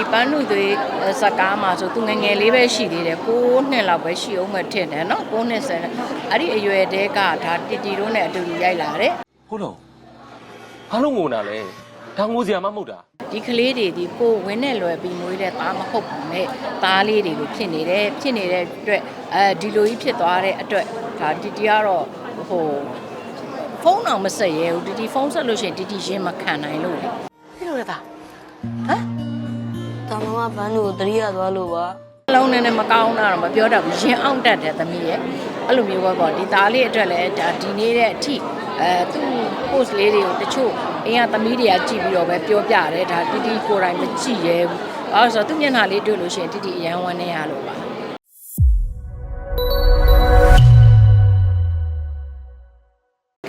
တီပန်းနုသွေးဇက်ကားမှာဆိုသူငယ်ငယ်လေးပဲရှိသေးတယ်6နှစ်လောက်ပဲရှိအောင်မထင်တယ်နော်6နှစ်ဆယ်အဲ့ဒီအရွယ်တဲကဒါတီတီတို့နဲ့အတူတူရိုက်လာတယ်ဟုတ်တော့ဘာလို့ငုံတာလဲဒါငိုစရာမှမဟုတ်တာဒီကလေးတွေဒီကိုဝင်းနဲ့လွယ်ပြီးမွေးတဲ့သားမဟုတ်ဘူးနဲ့သားလေးတွေလိုဖြစ်နေတယ်ဖြစ်နေတဲ့အတွက်အဲဒီလိုကြီးဖြစ်သွားတဲ့အတွက်ဒါတီတီကတော့ဟိုဖုန်းအောင်မဆက်ရဲဘူးတီတီဖုန်းဆက်လို့ရှိရင်တီတီရင်းမခံနိုင်လို့လေဖြစ်လို့ရတာဟမ် တာမမဘန်းတို့တတိယသွားလို့ပါအလုံးနဲ့နဲ့မကောင်းတာတော့မပြောတတ်ဘူးရင်အောင်တတ်တယ်သမီးရဲ့အဲ့လိုမျိုးပဲပေါ့ဒီသားလေးအတွက်လည်းဒါဒီနေ့တဲ့အထိအဲသူ့ post လေးတွေကိုတချို့အင်းကသမီးတွေကကြည့်ပြီးတော့ပဲပြောပြတယ်ဒါတီတီကိုယ်တိုင်မကြည့်ရဲဘူးအဲ့ဒါဆိုတော့သူ့မျက်နှာလေးတွေ့လို့ရှိရင်တီတီအရန်ဝမ်းနေရလို့ပါ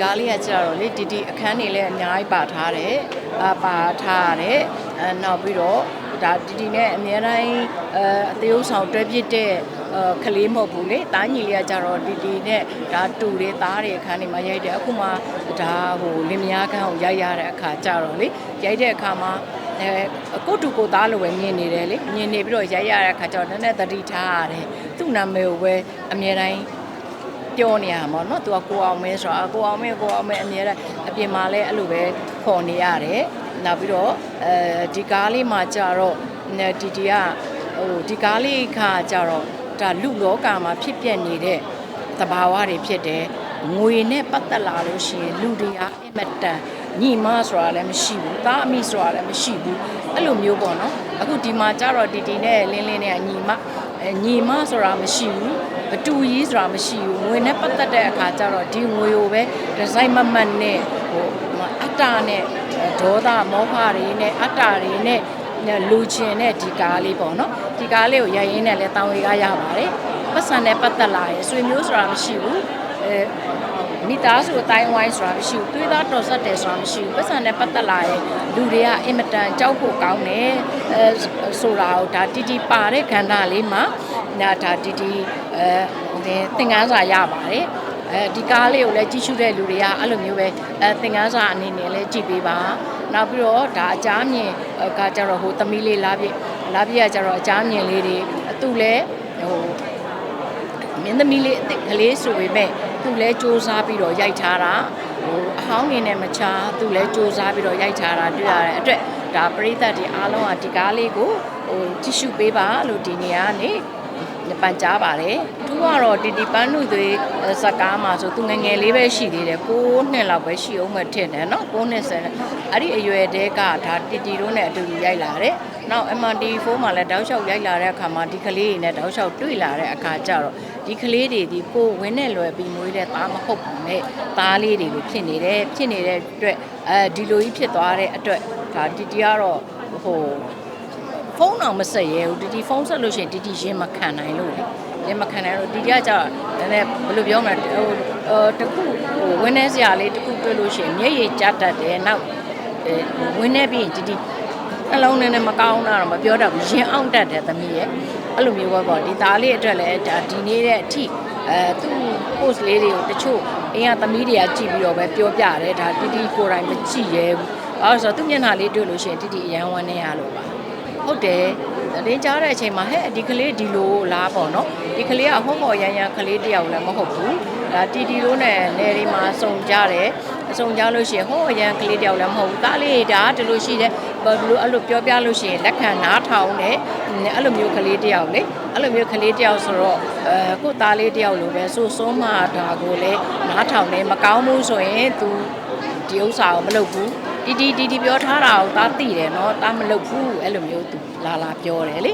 ကားလေးကကြတော့လေတီတီအခန်းနေလဲအများကြီးပါထားတယ်အပါထားရတယ်အဲနောက်ပြီးတော့ ဒါတီတီနဲ့အများတိုင်းအဲအသေးဥဆောင်တွဲပြစ်တဲ့အဲကလေးမဟုတ်ဘူးလေတားညီလေးကကြတော့တီတီနဲ့ဒါတူတွေသားတွေအခန်းနေမှာရိုက်တယ်အခုမှဒါဟိုလင်မယားခန်းကိုရိုက်ရတဲ့အခါကြတော့လေရိုက်တဲ့အခါမှာအဲကိုတူကိုသားလိုပဲမြင်နေတယ်လေမြင်နေပြီးတော့ရိုက်ရတဲ့အခါကျတော့နည်းနည်းသတိထားရတယ်သူ့နာမည်ကိုပဲအများတိုင်း ပြောနေရမှာเนาะသူကကိုအောင်မဲဆိုတာကိုအောင်မဲကိုအောင်မဲအမြဲတမ်းအပြင်မှာလည်းအဲ့လိုပဲခေါ်နေရတယ် နောက်ပြီးတော့အဲဒီကားလေးမှာကြတော့တီတီကဟိုဒီကားလေးခါကြတော့ဒါလူလောကမှာဖြစ်ပျက်နေတဲ့သဘာဝတွေဖြစ်တယ်ငွေနဲ့ပတ်သက်လာလို့ရှိရင်လူတွေဟာအင်မတန်ညီမဆိုတာလည်းမရှိဘူးတာအမိဆိုတာလည်းမရှိဘူးအဲ့လိုမျိုးပေါ့နော်အခုဒီမှာကြတော့တီတီနဲ့လင်းလင်းနဲ့ညီမအဲညီမဆိုတာမရှိဘူးအတူကြီးဆိုတာမရှိဘူးငွေနဲ့ပတ်သက်တဲ့အခါကျတော့ဒီငွေကိုပဲဒီဇိုင်းမမတ်နဲ့ဟိုအတ္တနဲ့ ဒေါသမောဟတွေနဲ့အတ္တတွေနဲ့လူချင်တဲ့ဒီကားလေးပေါ့နော်ဒီကားလေးကိုရိုက်ရင်းနဲ့လဲတောင်းဝေကရပါတယ်ပတ်စံနဲ့ပတ်သက်လာရင်ဆွေမျိုးဆိုတာမရှိဘူးအဲမိသားစုအတိုင်းဝိုင်းဆိုတာမရှိဘူးသွေးသားတော်ဆက်တယ်ဆိုတာမရှိဘူးပတ်စံနဲ့ပတ်သက်လာရင်လူတွေကအင်မတန်ကြောက်ဖို့ကောင်းတယ်အဲဆိုတာကိုဒါတီတီပါတဲ့ခန္ဓာလေးမှာဒါဒါတီတီအဲဟိုသင်ငန်းစာရပါတယ် အဲဒီကားလေးကိုလည်းကြည့်ရှုတဲ့လူတွေကအဲ့လိုမျိုးပဲအဲသင်ငန်းစာအနေနဲ့လည်းကြည့်ပေးပါနောက်ပြီးတော့ဒါအကြမ်းမြင်ကကြတော့ဟိုသမီးလေးလာပြလာပြကကြတော့အကြမ်းမြင်လေးတွေသူ့လည်းဟိုမင်းသမီးလေးအစ်စ်ကလေးဆိုပေမဲ့သူလည်းစူးစမ်းပြီးတော့ရိုက်ထားတာဟိုအဟောင်းနေနဲ့မချာသူလည်းစူးစမ်းပြီးတော့ရိုက်ထားတာတွေ့ရတဲ့အတွက်ဒါပရိသတ်တွေအားလုံးကဒီကားလေးကိုဟိုကြည့်ရှုပေးပါလို့ဒီနေရာကနေ ပန်ကြားပါတယ်သူကတော့တီတီပန်းနုသွေးဇက်ကားမှာဆိုသူငယ်ငယ်လေးပဲရှိသေးတယ်6နှစ်လောက်ပဲရှိအောင်မထင်တယ်နော်6နှစ်ဆယ်အဲ့ဒီအရွယ်တဲကဒါတီတီတို့နဲ့အတူတူရိုက်လာတယ်နောက် MRT4 မှာလည်းတောက်လျှောက်ရိုက်လာတဲ့အခါမှာဒီကလေးတွေနဲ့တောက်လျှောက်တွေ့လာတဲ့အခါကျတော့ဒီကလေးတွေဒီကိုဝင်းနဲ့လွယ်ပြီးမွေးတဲ့သားမဟုတ်ဘူးနဲ့သားလေးတွေလိုဖြစ်နေတယ်ဖြစ်နေတဲ့အတွက်အဲဒီလိုကြီးဖြစ်သွားတဲ့အတွက်ဒါတီတီကတော့ဟို ဖုန်းအောင်မဆက်ရဲဘူးတီတီဖုန်းဆက်လို့ရှိရင်တီတီရင်းမခံနိုင်လို့လေရင်းမခံနိုင်လို့တီတီကကြာနည်းနည်းဘယ်လိုပြောမလဲဟိုဟိုတခုဟိုဝင်းနေစရာလေးတခုတွေ့လို့ရှိရင်မျက်ရည်ကျတတ်တယ်နောက်အဲဝင်းနေပြီးရင်တီတီအလုံးနဲ့နဲ့မကောင်းတာတော့မပြောတတ်ဘူးရင်အောင်တတ်တယ်သမီးရဲ့အဲ့လိုမျိုးပဲပေါ့ဒီသားလေးအတွက်လည်းဒါဒီနေ့တဲ့အထိအဲသူ့ post လေးတွေကိုတချို့အင်းကသမီးတွေကကြည့်ပြီးတော့ပဲပြောပြတယ်ဒါတီတီကိုယ်တိုင်မကြည့်ရဲဘူးအဲ့ဒါဆိုတော့သူ့မျက်နှာလေးတွေ့လို့ရှိရင်တီတီအရန်ဝမ်းနေရလို့ပါ ဟုတ်တယ်တင်းကြားတဲ့အချိန်မှာဟဲ့ဒီကလေးဒီလိုလားပေါ့နော်ဒီကလေးကဟောဟောရန်ရန်ကလေးတယောက်လည်းမဟုတ်ဘူးဒါတီတီလို့နဲ့နယ်ဒီမှာစုံကြတယ်အစုံကြလို့ရှိရင်ဟောရန်ကလေးတယောက်လည်းမဟုတ်ဘူးဒါလေးဒါဒီလိုရှိတယ်ဘယ်လိုအဲ့လိုပြောပြလို့ရှိရင်လက်ခံနားထောင်တယ်အဲ့လိုမျိုးကလေးတယောက်လေအဲ့လိုမျိုးကလေးတယောက်ဆိုတော့အဲကိုသားလေးတယောက်လိုပဲဆိုဆုံးမဒါကိုလည်းနားထောင်တယ်မကောင်းဘူးဆိုရင် तू ဒီဥစ္စာကိုမလုပ်ဘူးတီတီတီတီပြောထားတာကိုသားသိတယ်နော်သားမလုပ်ဘူးအဲ့လိုမျိုးသူလာလာပြောတယ်လေ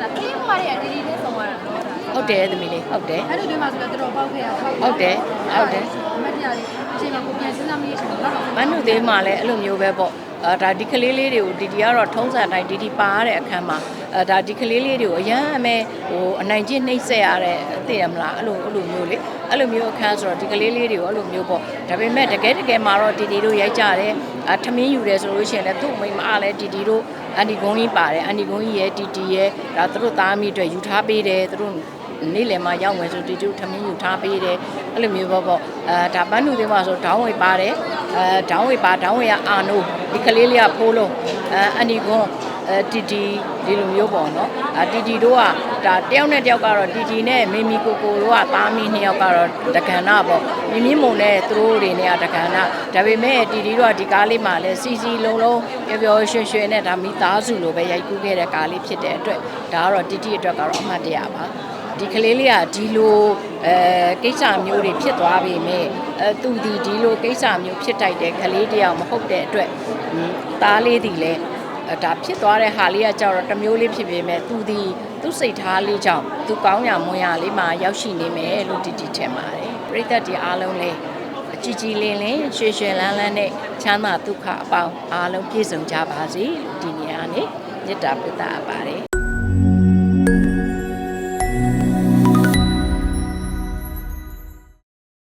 ဒါကလေးမရဲ့အတီးတီးလေးဆုံးသွားတာနော်ဒါဟုတ်တယ်သမီးလေးဟုတ်တယ်အဲ့လိုတွေမှာဆိုတော့တော်တော်ပေါက်ခဲ့ရပေါက်ဟုတ်တယ်ဟုတ်တယ်အမတ်တရားလေးအချိန်မှာကိုပြန်စဉ်းစားမိတဲ့အချိန်မှာတော့မနုသေးမှလည်းအဲ့လိုမျိုးပဲပေါ့ အဲဒါဒီကလေးလေးတွေကိုဒီဒီကတော့ထုံးစံတိုင်းဒီဒီပါရတဲ့အခန်းမှာအဲဒါဒီကလေးလေးတွေကိုအရန်အမဲဟိုအနိုင်ကျင့်နှိမ့်ဆက်ရတဲ့သိရမလားအဲ့လိုအဲ့လိုမျိုးလေအဲ့လိုမျိုးအခန်းဆိုတော့ဒီကလေးလေးတွေကိုအဲ့လိုမျိုးပေါ့ဒါပေမဲ့တကယ်တကယ်မှာတော့ဒီဒီတို့ရိုက်ကြတယ်အထမင်းယူတယ်ဆိုလို့ရှိရင်လည်းသူ့မိမအားလည်းဒီဒီတို့အန်ဒီကုန်းကြီးပါတယ်အန်ဒီကုန်းကြီးရဲ့တီတီရဲ့ဒါသူတို့သားမိအတွက်ယူထားပေးတယ်သူတို့ နေ့လယ်မှာရောက်မယ်ဆိုတီတူထမင်းယူထားပေးတယ်အဲ့လိုမျိုးပေါ့ပေါ့အဲဒါပန်းနူတွေမှာဆိုဒေါင်းဝေပါတယ်အဲဒေါင်းဝေပါဒေါင်းဝေကအာနိုဒီကလေးလေးကဖိုးလုံးအဲအန်ဒီကွန်အဲအဲတီတီဒီလိုမျိုးပေါ့နော်အတီတီတို့ကဒါတယောက်နဲ့တယောက်ကတော့တီတီနဲ့မေမီကိုကိုတို့ကသားမီးနှစ်ယောက်ကတော့တက္ကနာပေါ့မြင်းမြင့်မုံနဲ့သူတို့တွေနဲ့ကတက္ကနာဒါပေမဲ့တီတီတို့ကဒီကားလေးမှာလဲစီစီလုံးလုံးပျော်ပျော်ရွှင်ရွှင်နဲ့ဒါမိသားစုလိုပဲရိုက်ကူးခဲ့တဲ့ကားလေးဖြစ်တဲ့အတွက်ဒါကတော့တီတီအတွက်ကတော့အမှတ်တရပါ ဒီကလေးလေးကဒီလိုအဲကိစ္စမျိုးတွေဖြစ်သွားပြီမဲ့အဲသူဒီဒီလိုကိစ္စမျိုးဖြစ်တိုက်တဲ့ကလေးတယောက်မဟုတ်တဲ့အတွက်ဟွန်းသားလေးဒီလဲအဲဒါဖြစ်သွားတဲ့ဟာလေးကကြောက်တော့တစ်မျိုးလေးဖြစ်ပေမဲ့သူဒီသူစိတ်ထားလေးကြောင့်သူကောင်းညာမွန်ရလေးမှာရောက်ရှိနေမယ်လို့တီတီထင်ပါတယ်ပြိသက်ဒီအားလုံးလေးအကြည်ကြည်လင်လင်ရွှေရွှင်လန်းလန်းနဲ့ချမ်းသာဒုက္ခအပေါင်းအားလုံးပြည့်စုံကြပါစေလို့ဒီနေရာနဲ့မေတ္တာပို့တာပါတယ်